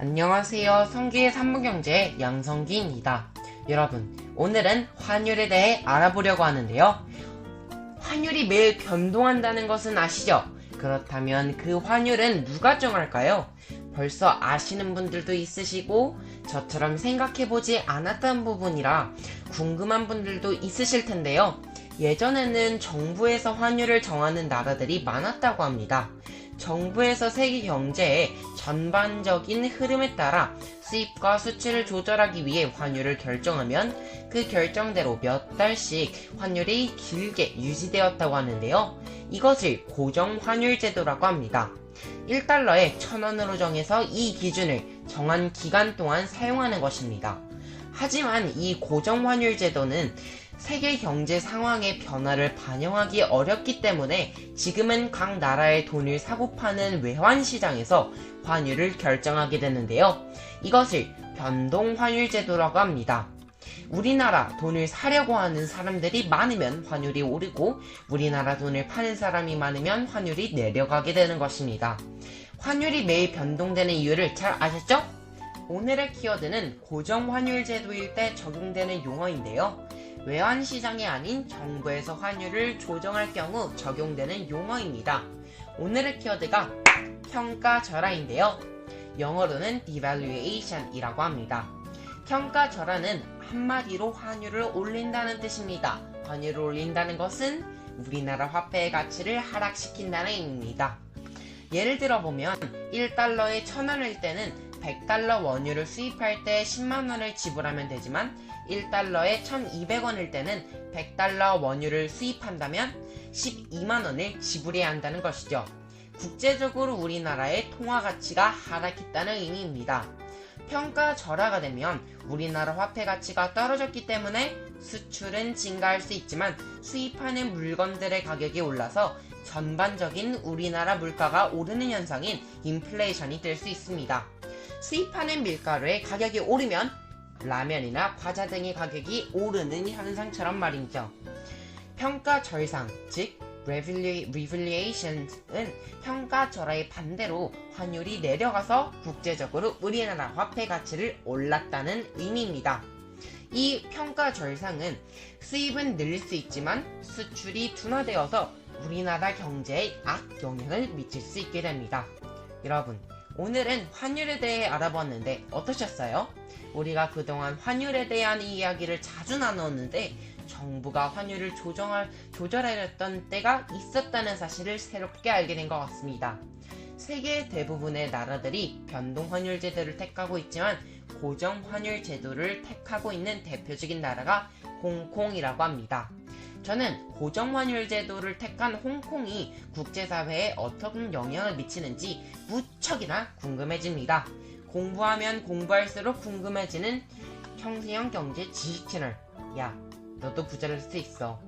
안녕하세요. 성기의 산무경제 양성기입니다. 여러분, 오늘은 환율에 대해 알아보려고 하는데요. 환율이 매일 변동한다는 것은 아시죠? 그렇다면 그 환율은 누가 정할까요? 벌써 아시는 분들도 있으시고 저처럼 생각해보지 않았던 부분이라 궁금한 분들도 있으실 텐데요. 예전에는 정부에서 환율을 정하는 나라들이 많았다고 합니다. 정부에서 세계 경제의 전반적인 흐름에 따라 수입과 수출을 조절하기 위해 환율을 결정하면 그 결정대로 몇 달씩 환율이 길게 유지되었다고 하는데요. 이것을 고정 환율 제도라고 합니다. 1달러에 1000원으로 정해서 이 기준을 정한 기간 동안 사용하는 것입니다. 하지만 이 고정 환율 제도는 세계 경제 상황의 변화를 반영하기 어렵기 때문에 지금은 각 나라의 돈을 사고 파는 외환 시장에서 환율을 결정하게 되는데요. 이것을 변동 환율 제도라고 합니다. 우리나라 돈을 사려고 하는 사람들이 많으면 환율이 오르고 우리나라 돈을 파는 사람이 많으면 환율이 내려가게 되는 것입니다. 환율이 매일 변동되는 이유를 잘 아셨죠? 오늘의 키워드는 고정 환율 제도일 때 적용되는 용어인데요. 외환 시장이 아닌 정부에서 환율을 조정할 경우 적용되는 용어입니다. 오늘의 키워드가 평가 절하인데요. 영어로는 devaluation이라고 합니다. 평가 절하는 한마디로 환율을 올린다는 뜻입니다. 환율을 올린다는 것은 우리나라 화폐의 가치를 하락시킨다는 의미입니다. 예를 들어 보면 1달러에 1000원일 때는 100달러 원유를 수입할 때 10만원을 지불하면 되지만 1달러에 1200원일 때는 100달러 원유를 수입한다면 12만원을 지불해야 한다는 것이죠. 국제적으로 우리나라의 통화 가치가 하락했다는 의미입니다. 평가 절하가 되면 우리나라 화폐 가치가 떨어졌기 때문에 수출은 증가할 수 있지만 수입하는 물건들의 가격이 올라서 전반적인 우리나라 물가가 오르는 현상인 인플레이션이 될 수 있습니다. 수입하는 밀가루의 가격이 오르면 라면이나 과자 등의 가격이 오르는 현상처럼 말이죠. 평가 절상, 즉 revaluation은 평가 절하의 반대로 환율이 내려가서 국제적으로 우리나라 화폐 가치를 올랐다는 의미입니다. 이 평가 절상은 수입은 늘릴 수 있지만 수출이 둔화되어서 우리나라 경제에 악 영향을 미칠 수 있게 됩니다. 여러분, 오늘은 환율에 대해 알아보았는데 어떠셨어요? 우리가 그동안 환율에 대한 이야기를 자주 나눴는데 정부가 환율을 조정할, 조절하려던 때가 있었다는 사실을 새롭게 알게 된 것 같습니다. 세계 대부분의 나라들이 변동 환율 제도를 택하고 있지만 고정 환율 제도를 택하고 있는 대표적인 나라가 홍콩이라고 합니다. 저는 고정 환율 제도를 택한 홍콩이 국제사회에 어떤 영향을 미치는지 무척이나 궁금해집니다. 공부하면 공부할수록 궁금해지는 평생형 경제 지식 채널. 야, 너도 부자를 수 있어.